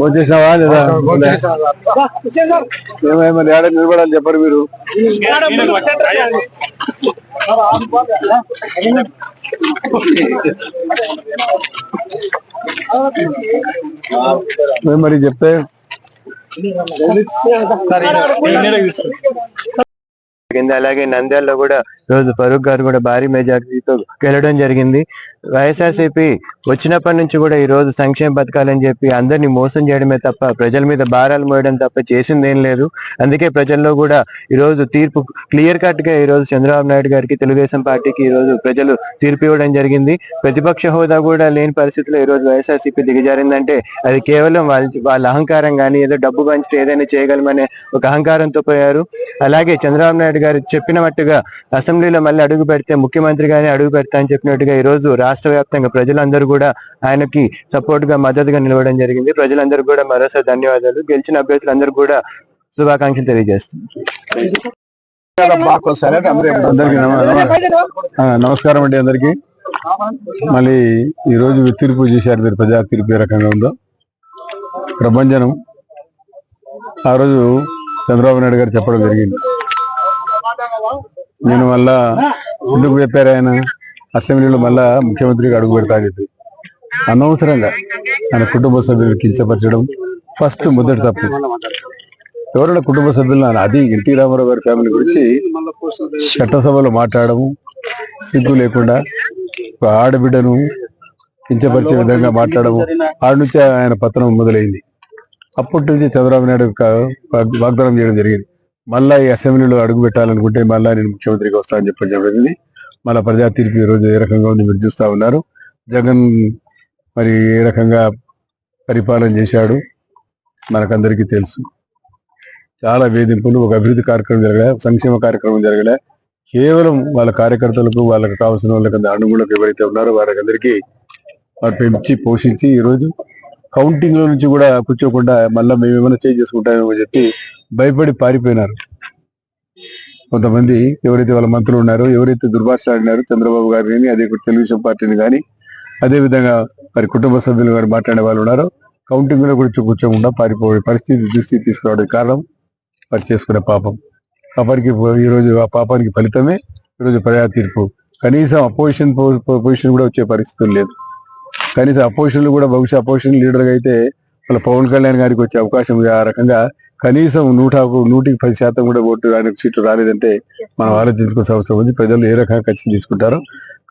వచ్చేసినావా లేదా ఏమేమో ఏడ నిలబడాలి చెప్పరు మీరు మేము మరి చెప్తే జరిగింది. అలాగే నంద్యాలలో కూడా రోజు ఫరూక్ గారు కూడా భారీ మెజార్టీతో గెలడం జరిగింది. వైఎస్ఆర్సీపీ వచ్చినప్పటి నుంచి కూడా ఈ రోజు సంక్షేమ పథకాలని చెప్పి అందరినీ మోసం చేయడమే తప్ప ప్రజల మీద భారాలు మోయడం తప్ప చేసింది ఏం లేదు. అందుకే ప్రజల్లో కూడా ఈ రోజు తీర్పు క్లియర్ కట్గా ఈ రోజు చంద్రబాబు నాయుడు గారికి తెలుగుదేశం పార్టీకి ఈరోజు రోజు ప్రజలు తీర్పు ఇవ్వడం జరిగింది. ప్రతిపక్ష హోదా కూడా లేని పరిస్థితిలో ఈ రోజు వైఎస్ఆర్సీపీ దిగజారిందంటే అది కేవలం వాళ్ళ వాళ్ళ అహంకారం కానీ ఏదో డబ్బు పంచితే ఏదైనా చేయగలమనే ఒక అహంకారంతో పోయారు. అలాగే చంద్రబాబు నాయుడు గారు చెప్పినట్టుగా అసెంబ్లీలో మళ్ళీ అడుగు పెడితే ముఖ్యమంత్రిగానే అడుగు పెడతా అని చెప్పినట్టుగా ఈ రోజు రాష్ట్ర వ్యాప్తంగా ప్రజలందరూ కూడా ఆయనకి సపోర్ట్గా మద్దతుగా నిలవడం జరిగింది. ప్రజలందరూ కూడా మరోసారి ధన్యవాదాలు. గెలిచిన అభ్యర్థులందరూ కూడా శుభాకాంక్షలు తెలియజేస్తున్నారు. నమస్కారం అండి అందరికి. మళ్ళీ ఈ రోజు తీర్పు చేశారు మీరు ప్రజా తీర్పు ఏ రకంగా ఉందో. ప్రభంజనం ఆ రోజు చంద్రబాబు నాయుడు గారు చెప్పడం జరిగింది. నేను మళ్ళా ఎందుకు చెప్పారు ఆయన? అసెంబ్లీలో మళ్ళా ముఖ్యమంత్రికి అడుగు పెడతా చెప్పి. అనవసరంగా ఆయన కుటుంబ సభ్యులు కించపరచడం ఫస్ట్ మొదటి తప్పు. ఎవరైనా కుటుంబ సభ్యులను అది ఎన్టీ రామారావు గారి ఫ్యామిలీ గురించి చట్టసభలో మాట్లాడము సిగ్గు లేకుండా ఒక ఆడబిడ్డను కించపరిచే విధంగా మాట్లాడము. ఆడి నుంచి ఆయన పతనం మొదలైంది. అప్పటి నుంచి చంద్రబాబు నాయుడు వాగ్దానం చేయడం జరిగింది. మళ్ళా ఈ అసెంబ్లీలో అడుగు పెట్టాలనుకుంటే మళ్ళా నేను ముఖ్యమంత్రికి వస్తానని చెప్పడం జరిగింది. మళ్ళా ప్రజా తీర్పు రోజు ఏ రకంగా ఉంది మీరు చూస్తూ ఉన్నారు. జగన్ మరి ఏ రకంగా పరిపాలన చేశాడు మనకందరికీ తెలుసు. చాలా వేధింపులు ఒక అభివృద్ధి కార్యక్రమం జరగలే సంక్షేమ కార్యక్రమం జరగలే. కేవలం వాళ్ళ కార్యకర్తలకు వాళ్ళకి కావాల్సిన వాళ్ళకి అనుగుణకు ఎవరైతే ఉన్నారో వారికి వారు పెంచి పోషించి ఈరోజు కౌంటింగ్లో నుంచి కూడా కూర్చోకుండా మళ్ళీ మేము ఏమైనా చేంజ్ చేసుకుంటామేమో చెప్పి భయపడి పారిపోయినారు. కొంతమంది ఎవరైతే వాళ్ళ మంత్రులు ఉన్నారో ఎవరైతే దుర్భాషలాడినారో చంద్రబాబు గారిని అదే తెలుగుదేశం పార్టీని కానీ అదే విధంగా మరి కుటుంబ సభ్యులు గారు మాట్లాడే వాళ్ళు ఉన్నారో కౌంటింగ్లో కూడా కూర్చోకుండా పారిపోయే పరిస్థితి దుస్థితి తీసుకురావడానికి కారణం వారు చేసుకునే పాపం. పాపానికి ఈ రోజు ఆ పాపానికి ఫలితమే ఈరోజు ప్రజా తీర్పు. కనీసం అపోజిషన్ పొజిషన్ కూడా వచ్చే పరిస్థితులు లేదు. కనీసం అపోజిషన్లు కూడా బహుశా అపోజిషన్ లీడర్గా అయితే వాళ్ళ పవన్ కళ్యాణ్ గారికి వచ్చే అవకాశం ఆ రకంగా కనీసం నూట నూటికి పది శాతం కూడా ఓటు ఆయన సీట్లు రాలేదంటే మనం ఆలోచించుకోవాల్సిన అవసరం ఉంది. ప్రజలు ఏ రకంగా ఖర్చు తీసుకుంటారు.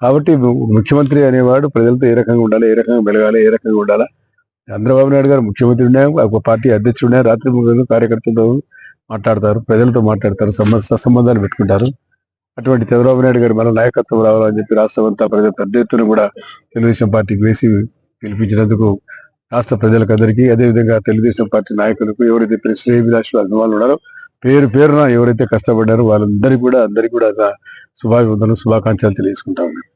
కాబట్టి ముఖ్యమంత్రి అనేవాడు ప్రజలతో ఏ రకంగా ఉండాలి ఏ రకంగా మెలగాలి ఏ రకంగా ఉండాలా? చంద్రబాబు నాయుడు గారు ముఖ్యమంత్రి ఉన్నాయి ఒక పార్టీ అధ్యక్షుడు ఉన్నాయి రాత్రి కార్యకర్తలతో మాట్లాడతారు ప్రజలతో మాట్లాడతారు సంబంధ సత్సంబంధాలు పెట్టుకుంటారు. అటువంటి చంద్రబాబు నాయుడు గారు మన నాయకత్వం రావాలని చెప్పి రాష్ట్రం అంతా ప్రజలు పెద్ద ఎత్తున కూడా తెలుగుదేశం పార్టీకి వేసి పిలిపించినందుకు రాష్ట్ర ప్రజలకు అందరికీ అదేవిధంగా తెలుగుదేశం పార్టీ నాయకులకు ఎవరైతే శ్రేయ అభిమానులు ఉన్నారో పేరు పేరున ఎవరైతే కష్టపడ్డారో వాళ్ళందరికీ కూడా అందరికీ కూడా శుభాభివందనలు శుభాకాంక్షలు తెలియజేసుకుంటా ఉన్నాను.